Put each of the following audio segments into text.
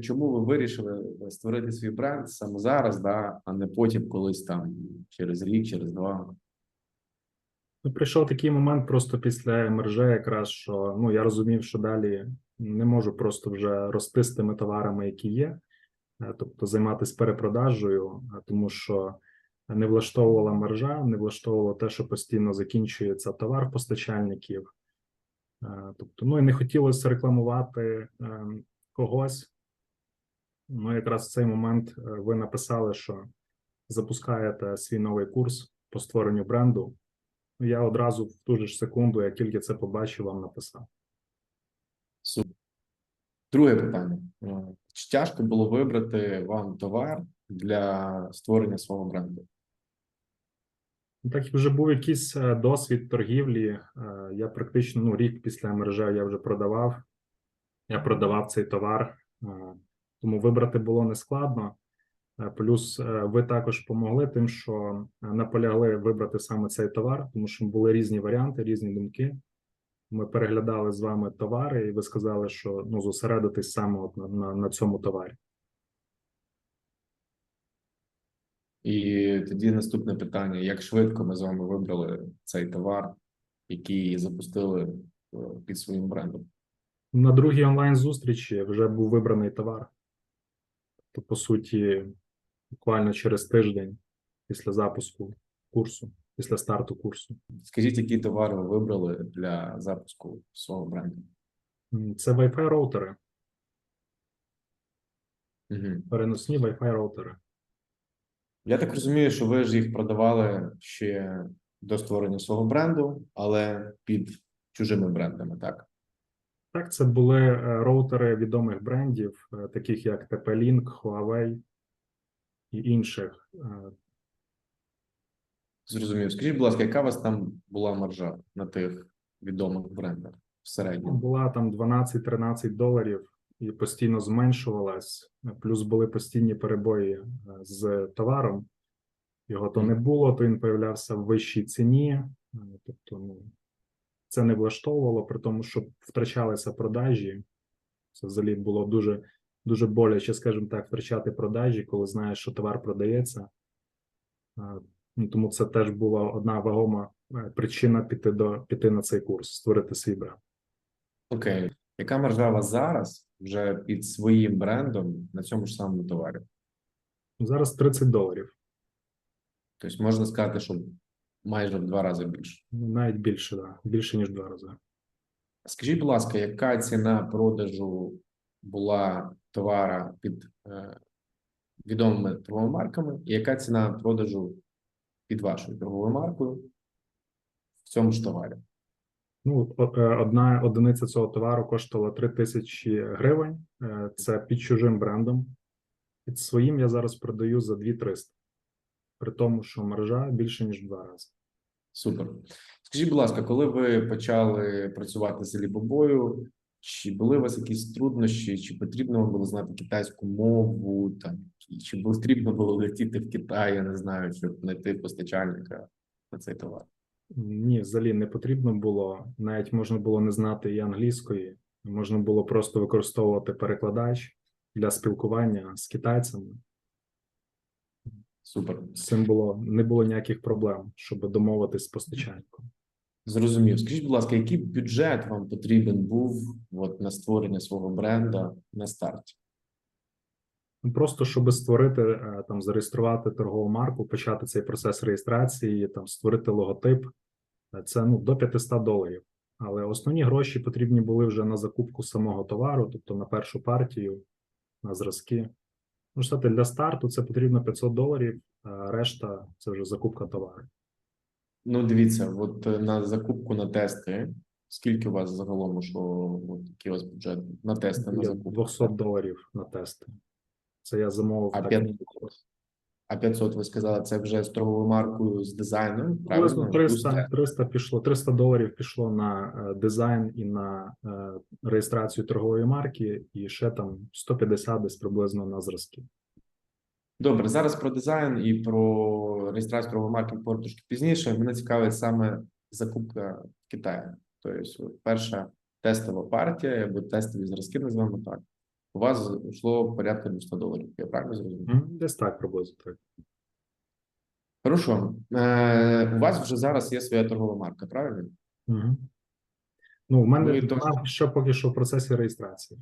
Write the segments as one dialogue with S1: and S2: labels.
S1: чому ви вирішили створити свій бренд саме зараз, да, а не потім колись там через рік, через два?
S2: Ну, прийшов такий момент просто після мерже, якраз що ну я розумів, що далі не можу просто вже рости з тими товарами, які є, е, тобто займатися перепродажею, тому що не влаштовувала мережа, не влаштовувало те, що постійно закінчується товар постачальників. Е, Тобто, ну і не хотілося рекламувати е, когось. Ну, якраз в цей момент е, ви написали, що запускаєте свій новий курс по створенню бренду. Я одразу в ту ж секунду, як тільки це побачив, вам написав.
S1: Супер. Друге питання: Е, чи тяжко було вибрати вам товар для створення свого бренду?
S2: Ну, Так як вже був якийсь е, досвід торгівлі, я практично ну, рік після мережа я вже продавав. Я продавав цей товар, тому вибрати було нескладно. Е, Плюс е, ви також помогли тим, що е, наполягли вибрати саме цей товар, тому що були різні варіанти, різні думки. Ми переглядали з вами товари, і ви сказали, що ну зосередитись саме от на, на, на цьому товарі.
S1: І тоді наступне питання: як швидко ми з вами вибрали цей товар, який запустили під своїм брендом?
S2: На другій онлайн зустрічі вже був вибраний товар. То, по суті, буквально через тиждень після запуску курсу, після старту курсу.
S1: Скажіть, який товар ви вибрали для запуску свого бренду?
S2: Це Wi-Fi роутери,
S1: Угу.
S2: переносні Wi-Fi роутери.
S1: Я так розумію, що ви ж їх продавали ще до створення свого бренду, але під чужими брендами, так?
S2: Так, це були е, роутери відомих брендів, е, таких як TP-Link, Huawei і інших. Е,
S1: Зрозумів. Скажіть, будь ласка, яка у вас там була маржа на тих відомих брендах в середньому?
S2: Була там 12-13 доларів і постійно зменшувалась. Плюс були постійні перебої з товаром. Його то не було, то він появлявся в вищій ціні. Тобто, ну, це не влаштовувало, при тому, що втрачалися продажі. Це взагалі було дуже, дуже боляче, скажімо так, втрачати продажі, коли знаєш, що товар продається. Ну, тому це теж була одна вагома е, причина піти до піти на цей курс, створити свій бренд.
S1: Окей. Яка маржа у вас зараз вже під своїм брендом на цьому ж самому товарі?
S2: Зараз 30 доларів,
S1: Тобто можна сказати, що майже в два рази більше.
S2: ну, навіть більше, да, більше ніж два рази.
S1: Скажіть, будь ласка, яка ціна продажу була товара під е, відомими торговими марками, і яка ціна продажу під вашою торговою маркою в цьому ж товарі?
S2: Ну, е, одна одиниця цього товару коштувала 3 тисячі гривень. Е, Це під чужим брендом. Під своїм я зараз продаю за 2300. При тому, що маржа більше ніж в два рази.
S1: Супер. Скажіть, будь ласка, коли ви почали працювати з Алібабою, чи були у вас якісь труднощі, чи потрібно вам було знати китайську мову, там, чи потрібно було летіти в Китай, я не знаю, щоб знайти постачальника на цей товар?
S2: Ні, взагалі не потрібно було. Навіть можна було не знати і англійської, можна було просто використовувати перекладач для спілкування з китайцями.
S1: Супер.
S2: З цим було не було ніяких проблем, щоб домовитись з постачальником.
S1: Зрозумів. Скажіть, будь ласка, який бюджет вам потрібен був от, на створення свого бренда на старті?
S2: Ну, Просто щоб створити е, там, зареєструвати торгову марку, почати цей процес реєстрації, там створити логотип, е, це ну до 500 доларів. Але основні гроші потрібні були вже на закупку самого товару, тобто на першу партію, на зразки. Ну, сказати, для старту це потрібно 500 доларів, а решта це вже закупка товару.
S1: Ну, дивіться, от е, на закупку на тести. Скільки у вас загалом що от який у вас бюджет на тести на закупку?
S2: 200 доларів на тести. Це я замовив
S1: А
S2: так.
S1: 500, а 500, ви сказали, це вже з торговою маркою з дизайном,
S2: Приблизно
S1: правильно?
S2: 300, 300 пішло, 300 доларів пішло на е, дизайн і на е, реєстрацію торгової марки, і ще там 150 десь приблизно на зразки.
S1: Добре, зараз про дизайн і про реєстрацію торгової марки поговоримо трошки пізніше. Мене цікавить саме закупка в Китаї. Тобто, перша тестова партія або тестові зразки, називаємо так. У вас йшло порядка 200 доларів. Я правильно зрозумів?
S2: Десь так приблизно так.
S1: Хорошо. Е, у вас вже зараз є своя торгова марка, правильно?
S2: Мгм. Ну, в мене
S1: Ви
S2: вона ще поки що в процесі реєстрації.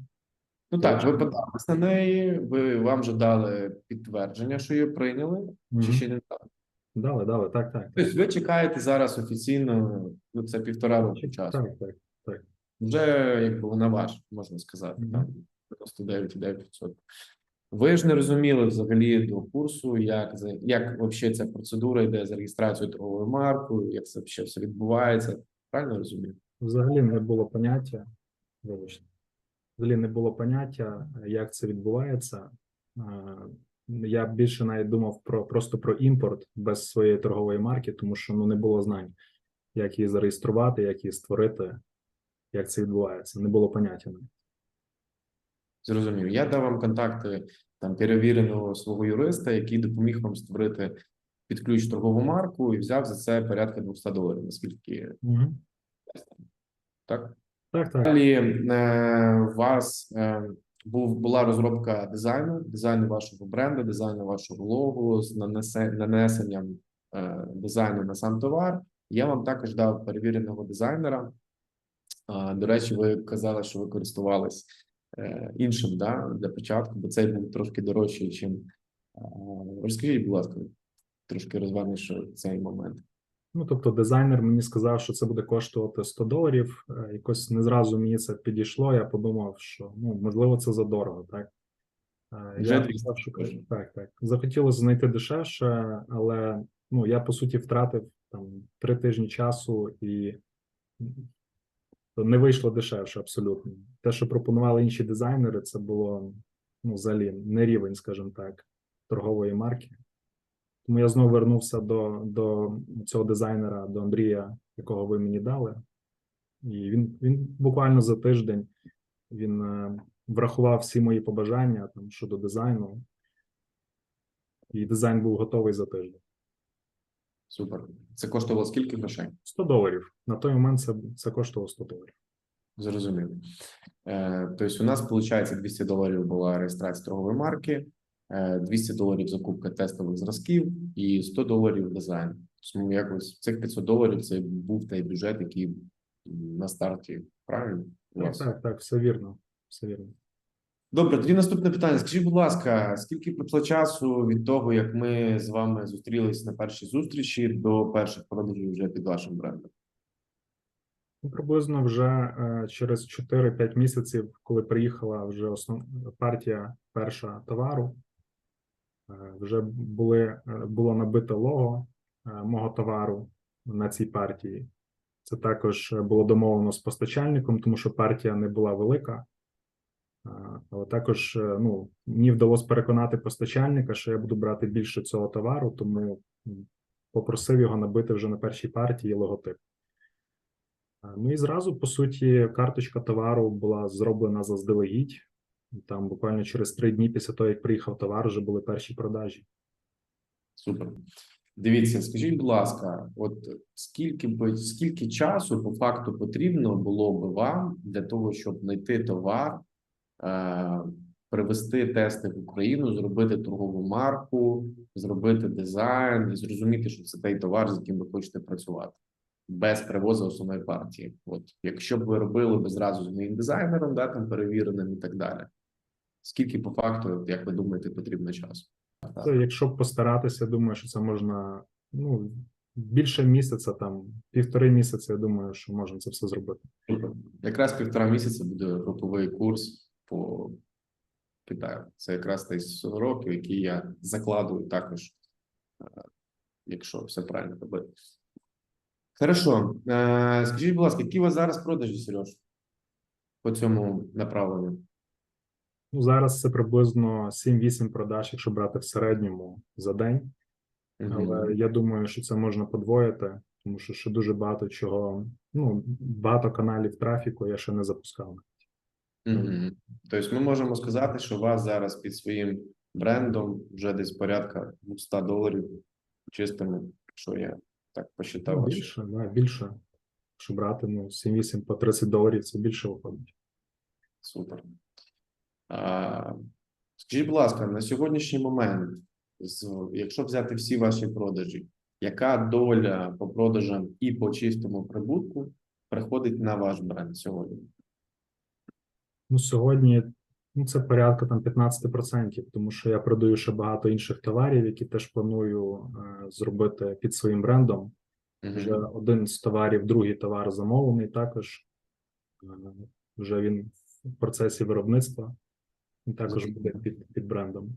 S1: Ну так, ви подались на неї, ви вам вже дали підтвердження, що її прийняли, чи
S2: Мгм.
S1: ще не дали?
S2: Дали, дали, так, так.
S1: Тобто ви чекаєте зараз офіційно, ну це півтора року часу.
S2: Так, так.
S1: Вже якби вона ваша, можна сказати,
S2: Мгм.
S1: там 99,9%. Ви ж не розуміли взагалі до курсу, як за як взагалі ця процедура йде з реєстрацією торговою маркою, як це ще все відбувається. Правильно розумію?
S2: Взагалі не було поняття, вибачте, взагалі не було поняття, як це відбувається. Я більше навіть думав про просто про імпорт без своєї торгової марки, тому що ну не було знань, як її зареєструвати, як її створити, як це відбувається. Не було поняття.
S1: Зрозумів. Я дав вам контакти там перевіреного свого юриста, який допоміг вам створити під ключ торгову марку і взяв за це порядка 200 доларів, наскільки
S2: Мгм.
S1: так.
S2: Так, так.
S1: Далі е, у вас е, був була розробка дизайну, дизайну вашого бренду, дизайну вашого логу з нанесе, нанесенням е, дизайну на сам товар. Я вам також дав перевіреного дизайнера. До речі, ви казали, що ви користувались е, іншим да, для початку, бо цей був трошки дорожчий, чим е, розкажіть, будь ласка, трошки розверніше цей момент.
S2: Ну, тобто, дизайнер мені сказав, що це буде коштувати 100 доларів. Е, Якось не зразу мені це підійшло. Я подумав, що ну можливо це задорого, так. Е, Я
S1: 200
S2: сказав, що
S1: кажу.
S2: так, так. Захотілося знайти дешевше, але ну я по суті втратив там три тижні часу і не вийшло дешевше абсолютно. Те, що пропонували інші дизайнери, це було ну, взагалі не рівень, скажімо так, торгової марки. Тому я знову вернувся до, до цього дизайнера, до Андрія, якого ви мені дали. І він, він буквально за тиждень він е, врахував всі мої побажання там, щодо дизайну, і дизайн був готовий за тиждень.
S1: Супер. Це коштувало скільки грошей?
S2: 100 доларів. На той момент це, це коштувало 100 доларів.
S1: Зрозуміло. Е, тобто, у нас виходить 200 доларів була реєстрація торгової марки, е, 200 доларів закупка тестових зразків і 100 доларів дизайн. Тому якось цих 500 доларів це був той бюджет, який на старті. Правильно?
S2: Так, так, так, все вірно. Все вірно.
S1: Добре, тоді наступне питання. Скажіть, будь ласка, скільки пройшло часу від того, як ми з вами зустрілись на першій зустрічі до перших продажів вже під вашим брендом?
S2: Ну, приблизно вже е, через 4-5 місяців, коли приїхала вже основ... партія перша товару, е, вже були, е, було набите лого мого товару на цій партії. Це також було домовлено з постачальником, тому що партія не була велика. Але також е, ну, мені вдалося переконати постачальника, що я буду брати більше цього товару, тому попросив його набити вже на першій партії логотип. Ну і зразу, по суті, карточка товару була зроблена заздалегідь. Там буквально через три дні після того, як приїхав товар, вже були перші продажі.
S1: Супер. Дивіться, скажіть, будь ласка, от скільки скільки часу по факту потрібно було би вам для того, щоб знайти товар, привести тести в Україну, зробити торгову марку, зробити дизайн і зрозуміти, що це той товар, з яким ви хочете працювати без привозу основної партії. От якщо б ви робили би зразу з моїм дизайнером, да там перевіреним і так далі. Скільки по факту, як ви думаєте, потрібно часу?
S2: Якщо постаратися, думаю, що це можна ну, більше місяця, там півтори місяці. Я думаю, що можна це все зробити.
S1: Якраз півтора місяця буде груповий курс по Китаю. Це якраз той 40 років, який я закладую також, е, якщо все правильно робити. Хорошо. Е, Скажіть, будь ласка, які у вас зараз продажі, Сереж, по цьому направленню?
S2: Ну, зараз це приблизно 7-8 продаж, якщо брати в середньому за день. Але я думаю, що це можна подвоїти, тому що ще дуже багато чого. Ну багато каналів трафіку я ще не запускав.
S1: Мгм. Тобто ми можемо сказати, що у вас зараз під своїм брендом вже десь порядка 200 доларів чистими, якщо я так посчитав.
S2: Ну, більше, да, більше. Якщо брати ну 7-8 по 30 доларів, це більше виходить.
S1: Супер. А, Скажіть, будь ласка, на сьогоднішній момент, якщо взяти всі ваші продажі, яка доля по продажам і по чистому прибутку приходить на ваш бренд сьогодні?
S2: Ну, сьогодні ну, це порядка там 15%, тому що я продаю ще багато інших товарів, які теж планую е, зробити під своїм брендом. Вже один з товарів, другий товар замовлений також. Е, Вже він в процесі виробництва. Він також буде під, під брендом.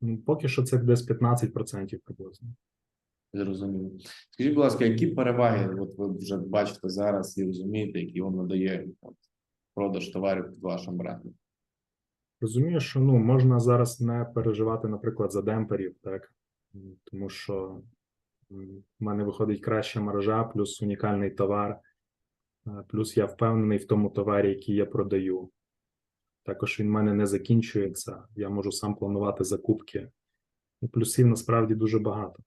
S2: Ну, поки що це десь 15% приблизно.
S1: Зрозуміло. Скажіть, будь ласка, які переваги от ви вже бачите зараз і розумієте, які вам надає продаж товарів під вашим брендом?
S2: Розумію, що ну можна зараз не переживати, наприклад, за демперів, так тому що в мене виходить краща маржа, плюс унікальний товар, е, плюс я впевнений в тому товарі, який я продаю. Також він в мене не закінчується. Я можу сам планувати закупки. Ну, плюсів насправді дуже багато.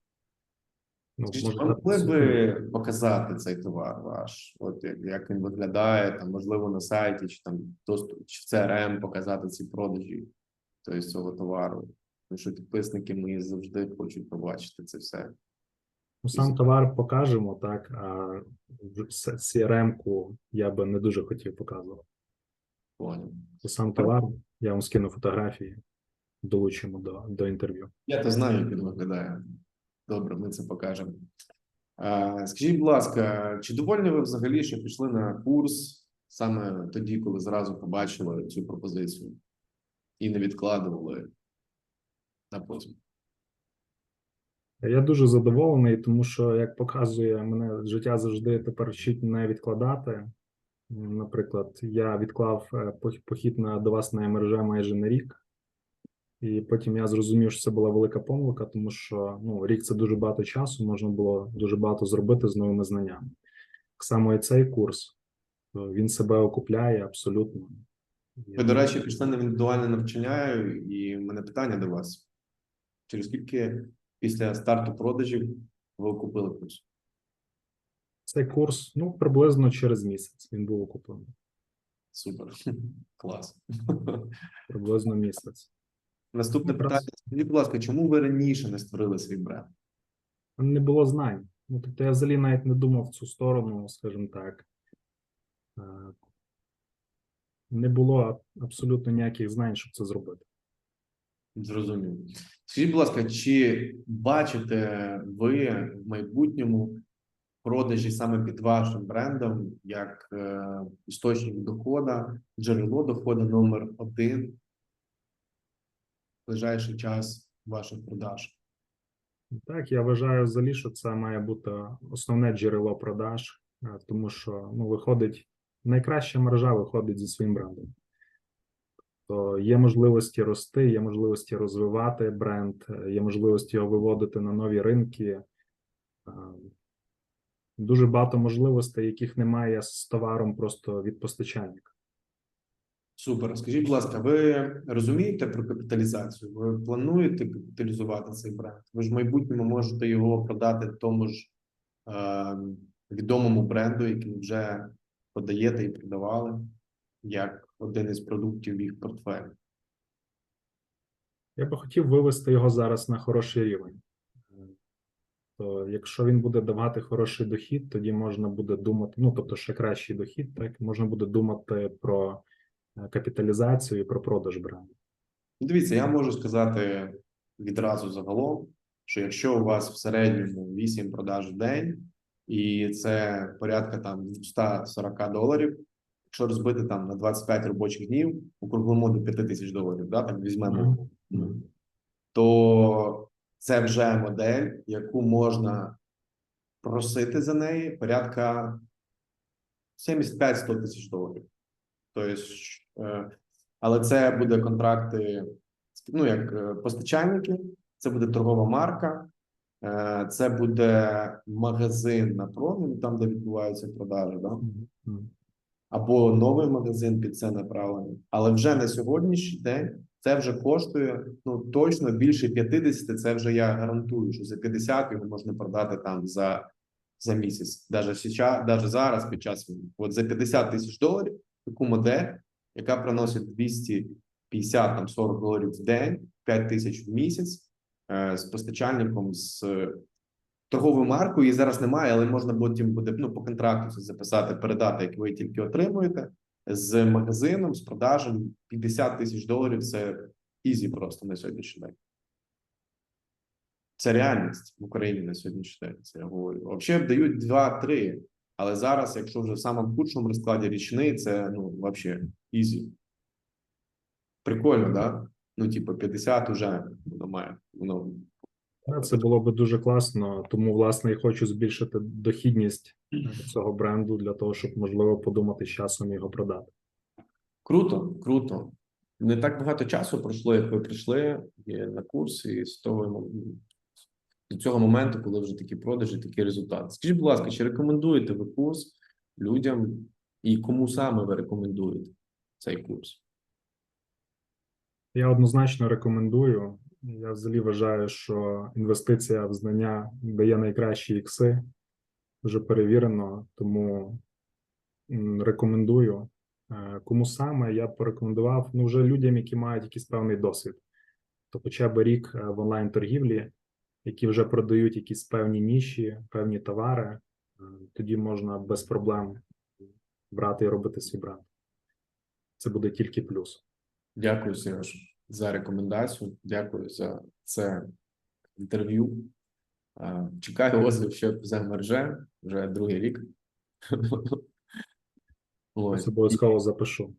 S2: Ну,
S1: Скажіть,
S2: може,
S1: могли би показати цей товар ваш? От як, як він виглядає, там, можливо, на сайті, чи там доступ, чи в CRM показати ці продажі тобто, цього товару. Тому що підписники мої завжди хочуть побачити це все.
S2: Ну, сам товар покажемо, так, а CRM-ку я би не дуже хотів показувати.
S1: Поняв.
S2: Сам товар, я вам скину фотографії, долучимо до, до інтерв'ю.
S1: Я то знаю, як він виглядає. Добре, ми це покажемо. Скажіть, будь ласка, чи довольні ви взагалі, що пішли на курс саме тоді, коли зразу побачили цю пропозицію і не відкладували на потім?
S2: Я дуже задоволений, тому що, як показує мене життя завжди тепер вчить не відкладати. Наприклад, я відклав е, похід на до вас на МРЖ майже на рік, і потім я зрозумів, що це була велика помилка, тому що ну, рік це дуже багато часу, можна було дуже багато зробити з новими знаннями. Так само і цей курс е, він себе окупляє абсолютно.
S1: Ви, до речі, пішли на індивідуальне навчання, і в мене питання до вас. Через скільки після старту продажів ви купили курс?
S2: Цей курс ну приблизно через місяць він був окуплений.
S1: Супер. Клас.
S2: Приблизно місяць.
S1: Наступне питання. Скажіть, будь ласка, чому ви раніше не створили свій бренд?
S2: Не було знань. Ну, тобто я взагалі навіть не думав в цю сторону, скажімо так. Е, Не було абсолютно ніяких знань, щоб це зробити.
S1: Зрозумів. Скажіть, будь ласка, чи бачите ви в майбутньому продажі саме під вашим брендом як е, істочник доходу, джерело доходу номер один ближайший час ваших продаж?
S2: Так, я вважаю взагалі, що це має бути основне джерело продаж, е, тому що ну, виходить, найкраща мережа виходить зі своїм брендом. То є можливості рости, є можливості розвивати бренд, е, є можливості його виводити на нові ринки. Е, Дуже багато можливостей, яких немає з товаром просто від постачальника.
S1: Супер. Скажіть, будь ласка, ви розумієте про капіталізацію? Ви плануєте капіталізувати цей бренд? Ви ж в майбутньому можете його продати тому ж е, відомому бренду, який вже продаєте і продавали, як один із продуктів їх портфелю.
S2: Я би хотів вивести його зараз на хороший рівень. То якщо він буде давати хороший дохід, тоді можна буде думати, ну тобто ще кращий дохід, так можна буде думати про капіталізацію і про продаж бренду.
S1: Ну, Дивіться, я можу сказати відразу загалом, що якщо у вас в середньому 8 продаж в день, і це порядка там 240 доларів, якщо розбити там на 25 робочих днів, округлимо до 5 тисяч доларів, да, так візьмемо,
S2: Мгм.
S1: то це вже модель, яку можна просити за неї порядка 75-100 тисяч доларів. Тобто, е, але це буде контракти, ну як е, постачальники, це буде торгова марка, е, це буде магазин на промі, там де відбуваються продажі, да? Або новий магазин під це направлений. Але вже на сьогоднішній день це вже коштує ну точно більше 50, Це вже я гарантую, що за 50 його можна продати там за, за місяць. Даже зараз під час війни. От за 50 тисяч доларів таку модель яка приносить 250 там 40 доларів в день, 5 тисяч в місяць е, з постачальником з торговою маркою. Її зараз немає, але можна потім буде ну, по контракту записати, передати, як ви тільки отримуєте. З магазином, з продажем 50 тисяч доларів це ізі просто на сьогоднішній день. Це реальність в Україні на сьогоднішній день. Це я говорю. Взагалі дають 2-3, але зараз, якщо вже в самому худшому розкладі річний, це ну взагалі ізі. Прикольно, да? Ну, типу, 50 вже воно має. Воно
S2: Та, Це було би дуже класно, тому власне і хочу збільшити дохідність цього бренду для того, щоб можливо подумати з часом його продати.
S1: круто, круто. Не так багато часу пройшло, як ви прийшли на курс, і з того м- до цього моменту, коли вже такі продажі, такі результати. Скажіть, будь ласка, чи рекомендуєте ви курс людям і кому саме ви рекомендуєте цей курс?
S2: Я однозначно рекомендую. Я взагалі вважаю, що інвестиція в знання дає найкращі ікси, вже перевірено, тому рекомендую. Е, Кому саме я порекомендував ну, вже людям, які мають якийсь певний досвід, то хоча б рік е, в онлайн-торгівлі, які вже продають якісь певні ніші, певні товари, е, тоді можна без проблем брати і робити свій бренд. Це буде тільки плюс.
S1: Дякую, Сереж, за рекомендацію. Дякую за це інтерв'ю. Е, Чекаю отзив ще за мерже вже другий рік.
S2: Ось обов'язково запишу.